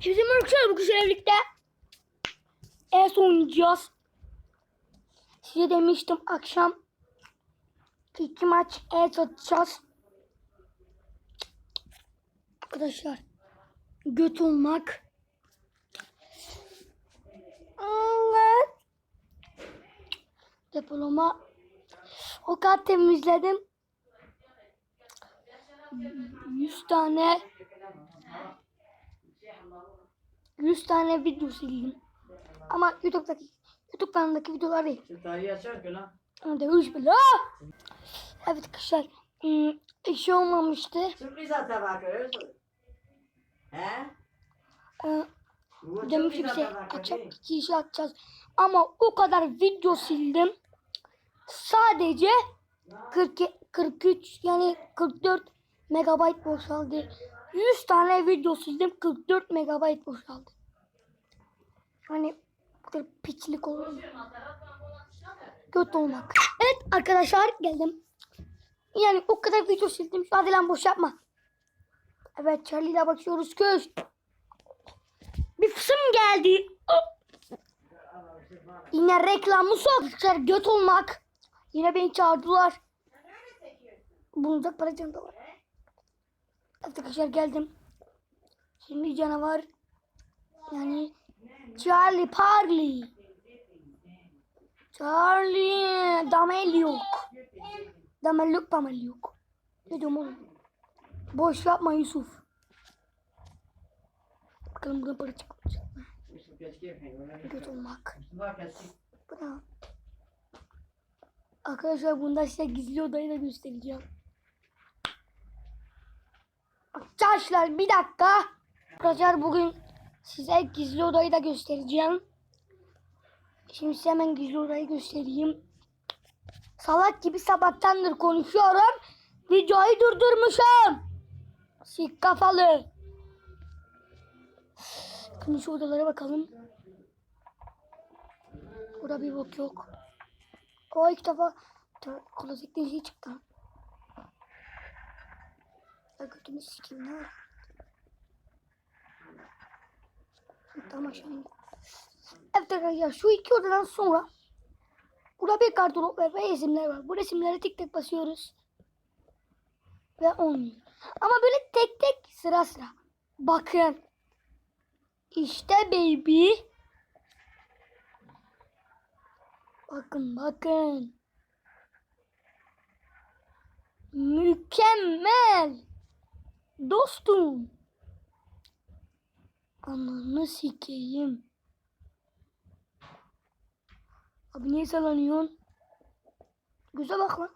Hepsi mülkçüler bu kişiyle birlikte. ES oynayacağız. Size demiştim akşam iki maç ES atacağız. Arkadaşlar göt olmak. Evet. Depolama o kadar temizledim. 100 tane 100 tane video sildim. Ama YouTube'daki YouTube kanalındaki videolar değil. Şu tarihi açar ki lan. Ama dövüş bile. Evet arkadaşlar. Hmm, işi olmamıştı. Sürpriz at bakıyor. He? Ee, demiş bir şey açıp iki işi atacağız. Ama o kadar video sildim. Sadece 40, 43 yani 44 megabayt boşaldı. 100 tane video sildim 44 megabayt boşaldı. Hani bu kadar piçlik olur mu? Olmak. Evet arkadaşlar geldim. Yani o kadar video sildim. Şu hadi lan boş yapma. Evet Charlie ile bakıyoruz köş. Bir fısım geldi. Yine reklamı sokmuşlar göt olmak. Yine beni çağırdılar. Bulunacak para da var. Arkadaşlar geldim. Şimdi canavar. Yani Charlie Parley. Charlie Damelyuk. Damelyuk Damelyuk. Ne diyorum? Boş yapma Yusuf. Bakalım buradan para çıkmayacak mı? Göt olmak. Bu ne? Arkadaşlar bunda size gizli odayı da göstereceğim. Arkadaşlar bir dakika. Arkadaşlar bugün size gizli odayı da göstereceğim. Şimdi size hemen gizli odayı göstereyim. Salak gibi sabahtandır konuşuyorum. Videoyu durdurmuşum. Sik kafalı. Bakın şu odalara bakalım. Burada bir bok yok. O ilk defa klozetten şey çıktı. Ya götümü sikeyim ne var? Tamam indim. Evet arkadaşlar şu iki odadan sonra burada bir kartolog ve resimler var. Bu resimlere tek tek basıyoruz. Ve olmuyor. Ama böyle tek tek sıra sıra. Bakın. İşte baby. Bakın bakın. Mükemmel. Dostum. Ananı sikeyim. Abi niye sallanıyorsun? Göze bak lan.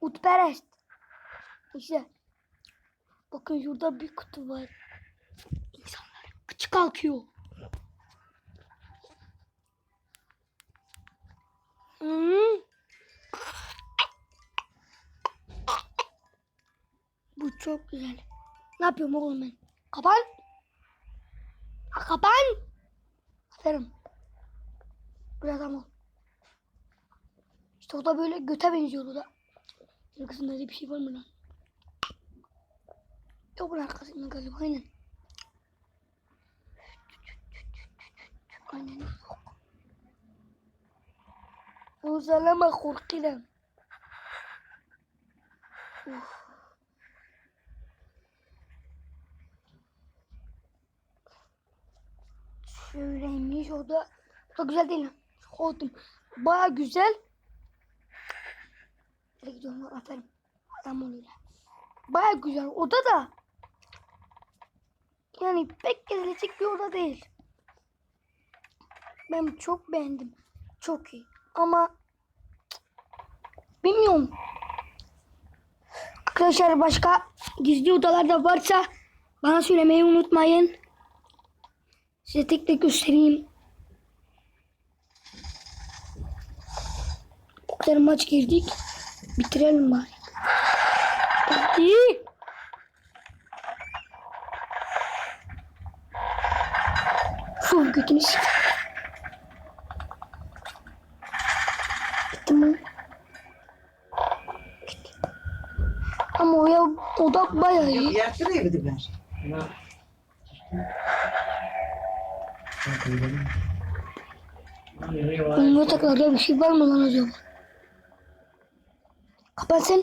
Utperest. İşte. Bakın şurada bir kutu var. İnsanlar kıçı kalkıyor. Hmm. Bu çok güzel. Ne yapıyorum oğlum ben? Kapan. Ha, kapan. Aferin. Adam ol. İşte o da böyle göte benziyor o da. Arkasında bir şey var mı lan? Yok arkasında galiba aynen. Aynen yok. Uzalama korkuyorum. Uf. Şöyleymiş o da. O da güzel değil. Oldum. Baya güzel. Nereye gidiyorum aferin. Adam oluyor. Baya güzel. Oda da. Yani pek gezilecek bir oda değil. Ben çok beğendim. Çok iyi. Ama bilmiyorum. Arkadaşlar başka gizli odalar da varsa bana söylemeyi unutmayın. Size tek tek göstereyim. O kadar maç girdik. Bitirelim bari. Hadi. Şu götünü sik. Gitti mi? Gitti. Ama o ya o da bayağı iyi. Da bir ben. Bunun yataklarda bir şey var mı lan acaba? Kapat sen.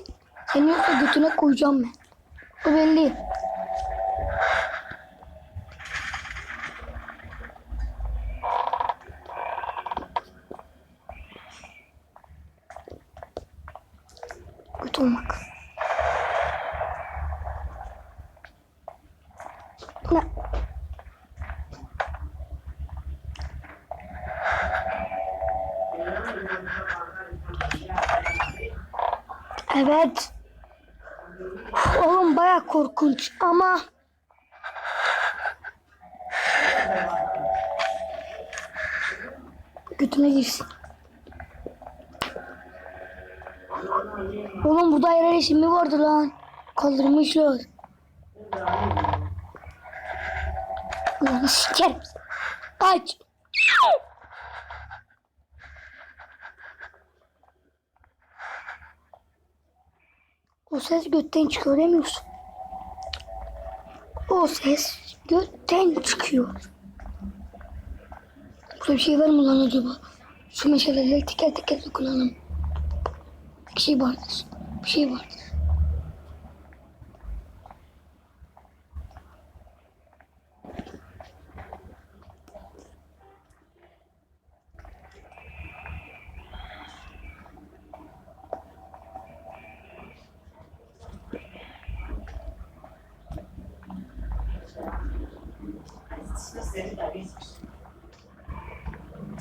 Seni yoksa götüne koyacağım ben. Bu belli. Kötü olmak. Ne? Evet. Oğlum baya korkunç ama götüne girsin. Oğlum bu daire resmi vardı lan. Kaldırmışlar. Ulan sikerim. Kaç. O ses götten çıkıyor demiyorsun. O ses götten çıkıyor. Burada bir şey var mı lan acaba? Şu meşaleleri teker teker dokunalım. Bir şey vardır. Bir şey vardır.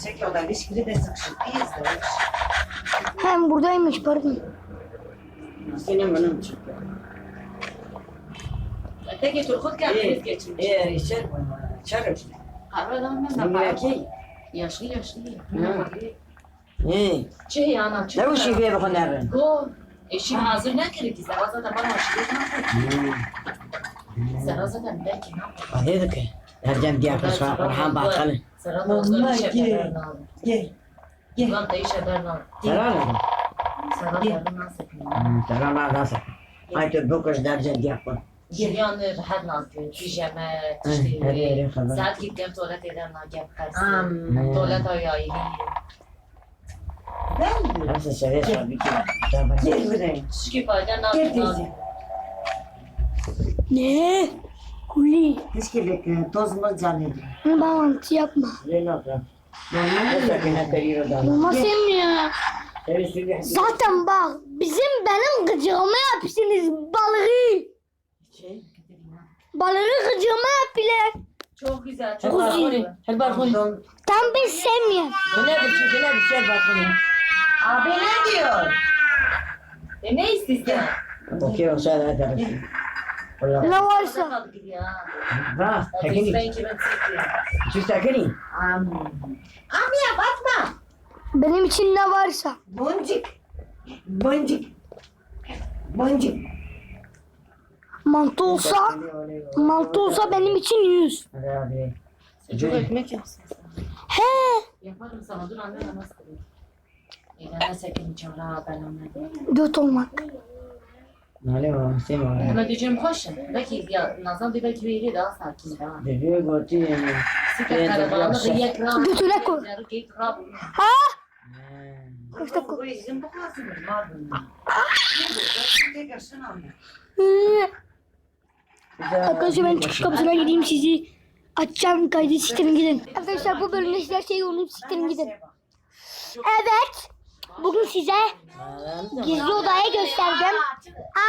Çek o da ilişkili de sıkışık. İyiyiz de. Hem buradaymış pardon. Senin bunun çıktı. Öteki Turgut geldi İyi. geçmiş. İyi, içer. İçerim. Harbiden ben de belki. yaşlı yaşlı. İyi. Çe yana çe. Ne bu şifeye bakın nereden? Go. Eşim hazır ne kere ki? Sen zaten bana aşırı ne yapıyor? Sen zaten belki ne yapıyor? Hadi ki. Ercem diye kız var. Orhan bakalım. Serhat da Vallahi iş gel. haberini aldı. Gel. Gel. Ulan da iş haberini aldı. Selam aleyküm. Serhat haberini nasıl yapıyor? Selam aleyküm. Haydi bu kız dercem diye ne? Pijama, Hadi işte. yere kadar. Saat gittim tuvalet eden ne yaparsın? Hmm. Tuvalet ayağı. Ben mi? Nasıl seviyorsun bir kere? Gel buraya. Şükür fayda ne Gel yapıyor? teyze. Ne? Kuli. İlişkili tozumuz canıydı. Bunu bana mantı yapma. Ne ya. Sevişti Zaten bak bizim benim gıcığıma yapışsınız balığı. Şey. Balığı gıcığıma yapıyorlar. Çok güzel. Çok bakın. Tam ben sevmiyorum. Bu ne bir şey? Ne bir şey bakın. Abi ne diyor? E ne istiyorsun? Okey o sen hadi. Ne varsa. Ha, tekini. Şu tekini. Am. Amya bakma. Benim için ne varsa. Boncuk. Boncuk. Boncuk. Mantı olsa, mantı olsa benim için yüz. Hadi hadi. Sucuk ekmek yapsın. He. Yaparım sana dur anne namaz kılayım. İlana sekin çara ben anne. Göt olmak. Ne var? Sen var. Ama diyeceğim koşun. Belki ya Nazan bir belki bir yeri daha sakin daha. Dedi götü yani. Sıkı Evet, karavanı biraz da yakra. Götüne koy. Yakra. Ha? Kaçta Bu izin bu kasımız var bunun. Tekrar şunu al. Hı. Arkadaşlar ben çıkış kapısına gideyim sizi açacağım kaydı siktirin gidin. Arkadaşlar bu bölümde size her şeyi unutun siktirin gidin. Evet. Bugün size gizli odayı gösterdim.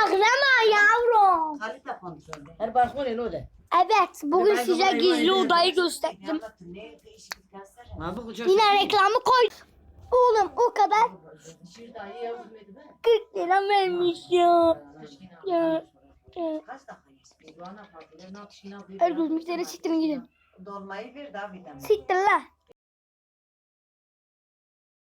Ağlama yavrum. Her bakma ne oldu? Evet bugün size gizli odayı gösterdim. Yine reklamı koy. Oğlum o kadar Şir dayı yazmadı mı? 40 lira vermiş ya. Ya. Her gözümüzlere siktirin gidin. Dolmayı ver daha bir tane. Siktir la.